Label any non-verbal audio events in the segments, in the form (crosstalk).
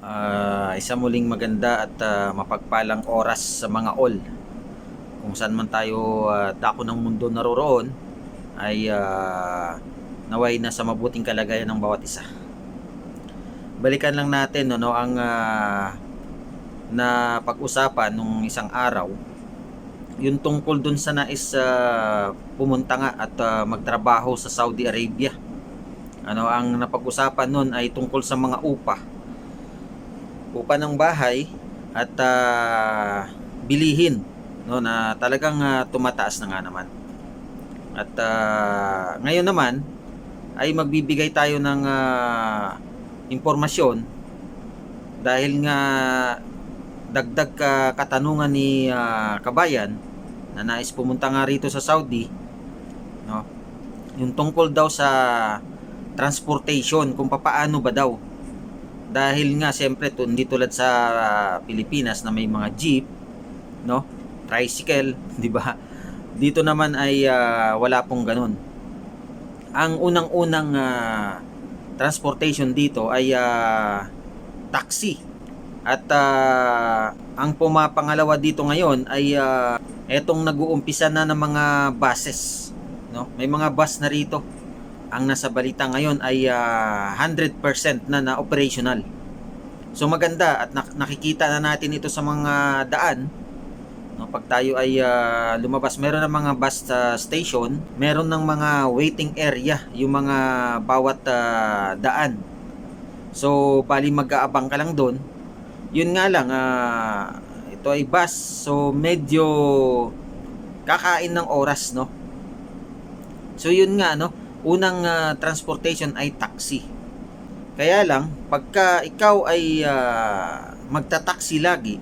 Ah, isa muling maganda at ah, mapagpalang oras sa mga all. Kung saan man tayo ah, dako ng mundo naroroon ay ah, naway na sa mabuting kalagayan ng bawat isa. Balikan lang natin no, no ang ah, na pag-usapan nung isang araw yung tungkol dun sa nais ah, pumunta nga at ah, magtrabaho sa Saudi Arabia. Ano ang napag-usapan nun ay tungkol sa mga upa upa ng bahay at ah, bilihin no na talagang ah, tumataas na nga naman. At ah, ngayon naman ay magbibigay tayo ng ah, impormasyon dahil nga dagdag ka katanungan ni ah, kabayan na nais pumunta nga rito sa Saudi no yung tungkol daw sa transportation kung papaano ba daw dahil nga siyempre to, hindi tulad sa Pilipinas na may mga jeep no? Tricycle (laughs) di ba? Dito naman ay ah, wala pong ganun. Ang unang-unang ah, transportation dito ay ah, taxi. At ah, ang pumapangalawa dito ngayon ay ah, etong nag-uumpisa na ng mga buses no? May mga bus na rito ang nasa balita ngayon ay ah, 100% na na operational. So maganda at nak- nakikita na natin ito sa mga daan. No, pag tayo ay ah, lumabas, meron ng mga bus ah, station, meron ng mga waiting area, yung mga bawat ah, daan. So bali mag-aabang ka lang doon. Yun nga lang, ah, ito ay bus, so medyo kakain ng oras, no? So yun nga, no? Unang ah, transportation ay taxi. Kaya lang, pagka ikaw ay ah, magta-taxi lagi,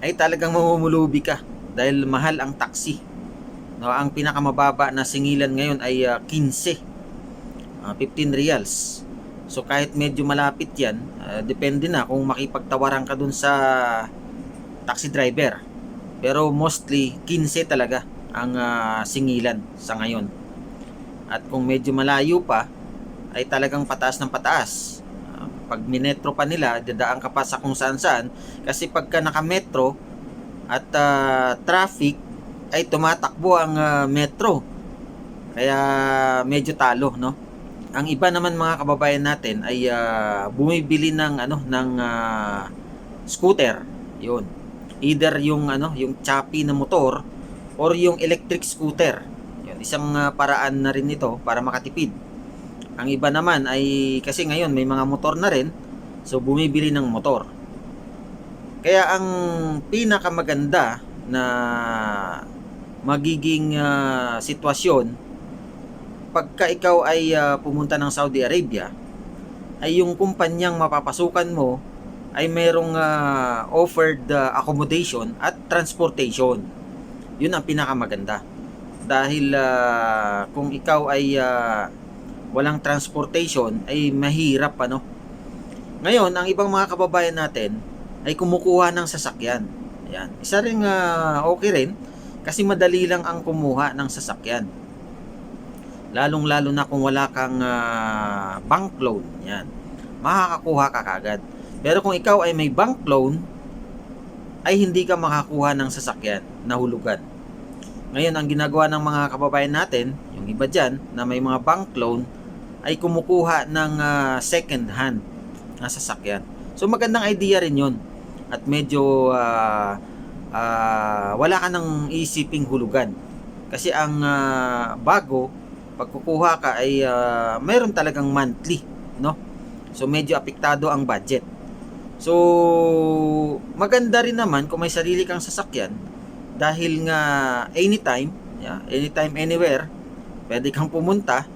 ay talagang mamumulubi ka dahil mahal ang taxi. No, ang pinakamababa na singilan ngayon ay ah, 15. ah, 15 reals. So kahit medyo malapit 'yan, ah, depende na kung makipagtawaran ka dun sa taxi driver. Pero mostly 15 talaga ang ah, singilan sa ngayon. At kung medyo malayo pa, ay talagang pataas ng pataas. Ah, pag minetro pa nila, dadaan ka pa sa kung saan saan. Kasi pagka nakametro at ah, traffic, ay tumatakbo ang ah, metro. Kaya medyo talo, no? Ang iba naman mga kababayan natin ay ah, bumibili ng ano ng ah, scooter. 'Yun. Either yung ano, yung choppy na motor or yung electric scooter. Isang ah, paraan na rin nito para makatipid. Ang iba naman ay kasi ngayon may mga motor na rin, so bumibili ng motor. Kaya ang pinakamaganda na magiging ah, sitwasyon pagka ikaw ay ah, pumunta ng Saudi Arabia ay yung kumpanyang mapapasukan mo ay merong ah, offered ah, accommodation at transportation. Yun ang pinakamaganda dahil ah, kung ikaw ay ah, walang transportation ay mahirap ano. Ngayon, ang ibang mga kababayan natin ay kumukuha ng sasakyan. Ayan. Isa ring ah, okay rin kasi madali lang ang kumuha ng sasakyan. Lalong-lalo na kung wala kang ah, bank loan. Yan. Makakakuha ka kagad. Pero kung ikaw ay may bank loan, ay hindi ka makakuha ng sasakyan na hulugan. Ngayon, ang ginagawa ng mga kababayan natin, yung iba dyan, na may mga bank loan, ay kumukuha ng ah, second hand na sasakyan. So, magandang idea rin yun. At medyo ah, ah, wala ka nang isiping hulugan. Kasi ang ah, bago, pag kukuha ka ay ah, mayroon talagang monthly. No? So, medyo apektado ang budget. So, maganda rin naman kung may sarili kang sasakyan dahil nga anytime, yeah, anytime, anywhere, pwede kang pumunta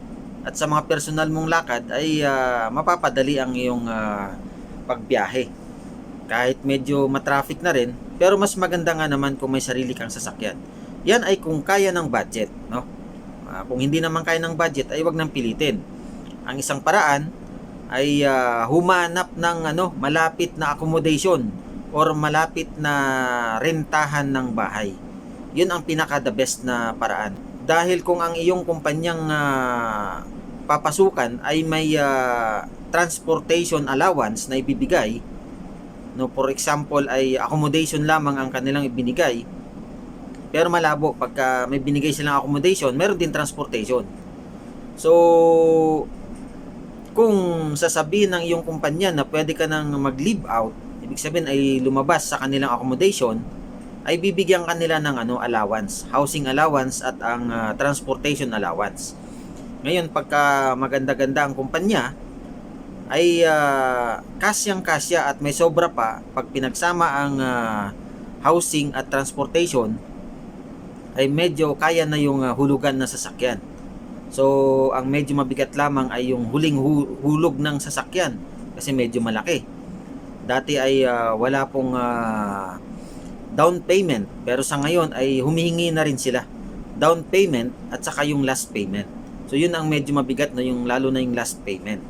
at sa mga personal mong lakad ay ah, mapapadali ang iyong ah, pagbiyahe. Kahit medyo matraffic na rin, pero mas maganda nga naman kung may sarili kang sasakyan. Yan ay kung kaya ng budget, no? Ah, kung hindi naman kaya ng budget ay wag nang pilitin. Ang isang paraan ay ah, humanap ng ano, malapit na accommodation or malapit na rentahan ng bahay. Yun ang pinaka the best na paraan. Dahil kung ang iyong kumpanyang ah, papasukan ay may ah, transportation allowance na ibibigay, no for example ay accommodation lamang ang kanilang ibinigay pero malabo pagka may binigay silang accommodation meron din transportation so kung sasabihin ng iyong kumpanya na pwede ka nang mag-leave out, ibig sabihin ay lumabas sa kanilang accommodation, ay bibigyan kanila ng ano allowance, housing allowance at ang ah, transportation allowance. Ngayon pagka maganda-ganda ang kumpanya ay ah, kasyang-kasya at may sobra pa pag pinagsama ang ah, housing at transportation ay medyo kaya na yung ah, hulugan na sasakyan. So, ang medyo mabigat lamang ay yung huling hu- hulog ng sasakyan kasi medyo malaki. Dati ay ah, wala pong ah, down payment pero sa ngayon ay humihingi na rin sila down payment at saka yung last payment. So, yun ang medyo mabigat na yung lalo na yung last payment.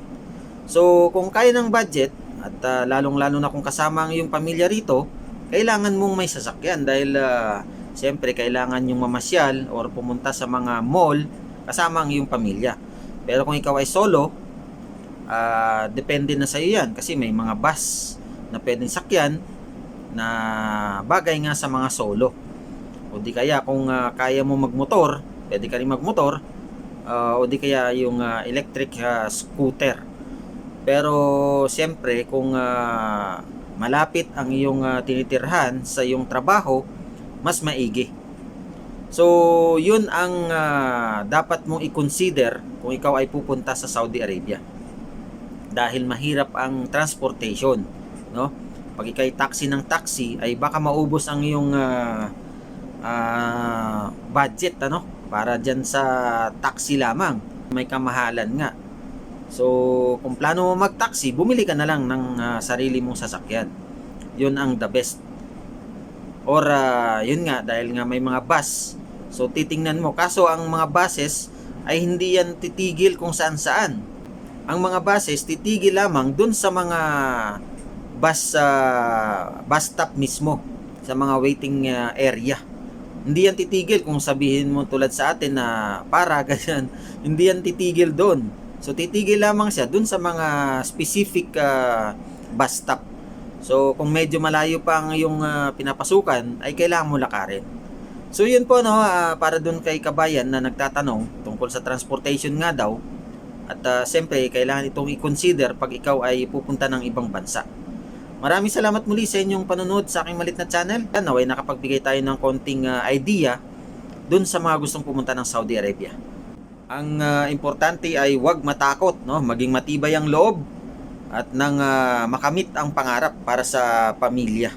So, kung kaya ng budget at ah, lalong-lalo na kung kasama ang iyong pamilya rito, kailangan mong may sasakyan dahil ah, siyempre kailangan yung mamasyal or pumunta sa mga mall kasama ang iyong pamilya. Pero kung ikaw ay solo, ah, depende na sa iyo yan kasi may mga bus na pwedeng sakyan na bagay nga sa mga solo. O di kaya kung ah, kaya mo magmotor, pwede ka rin magmotor, ah, o di kaya yung ah, electric ah, scooter. Pero siyempre kung ah, malapit ang iyong ah, tinitirhan sa iyong trabaho, mas maigi. So, yun ang ah, dapat mong i-consider kung ikaw ay pupunta sa Saudi Arabia. Dahil mahirap ang transportation, no? Pag ikay taxi ng taxi ay baka maubos ang iyong ah, ah, budget ano para diyan sa taxi lamang. May kamahalan nga. So, kung plano mo mag-taxi, bumili ka na lang ng ah, sarili mong sasakyan. 'Yun ang the best. Or ah, yun nga dahil nga may mga bus. So titingnan mo kaso ang mga buses ay hindi yan titigil kung saan saan. Ang mga buses titigil lamang dun sa mga bus ah, bus stop mismo sa mga waiting ah, area. Hindi yan titigil kung sabihin mo tulad sa atin na para ganyan. (laughs) Hindi yan titigil doon. So titigil lamang siya dun sa mga specific ah, bus stop. So kung medyo malayo pa ang yung ah, pinapasukan ay kailangan mo lakarin. So yun po no ah, para dun kay kabayan na nagtatanong tungkol sa transportation nga daw at ah, siyempre kailangan itong i-consider pag ikaw ay pupunta ng ibang bansa. Maraming salamat muli sa inyong panonood sa aking malit na channel. Naway nakapagbigay tayo ng konting ah, idea dun sa mga gustong pumunta ng Saudi Arabia. Ang ah, importante ay huwag matakot, no? maging matibay ang loob at nang ah, makamit ang pangarap para sa pamilya.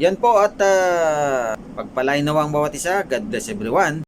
Yan po at uh, pagpalain nawa ang bawat isa. God bless everyone.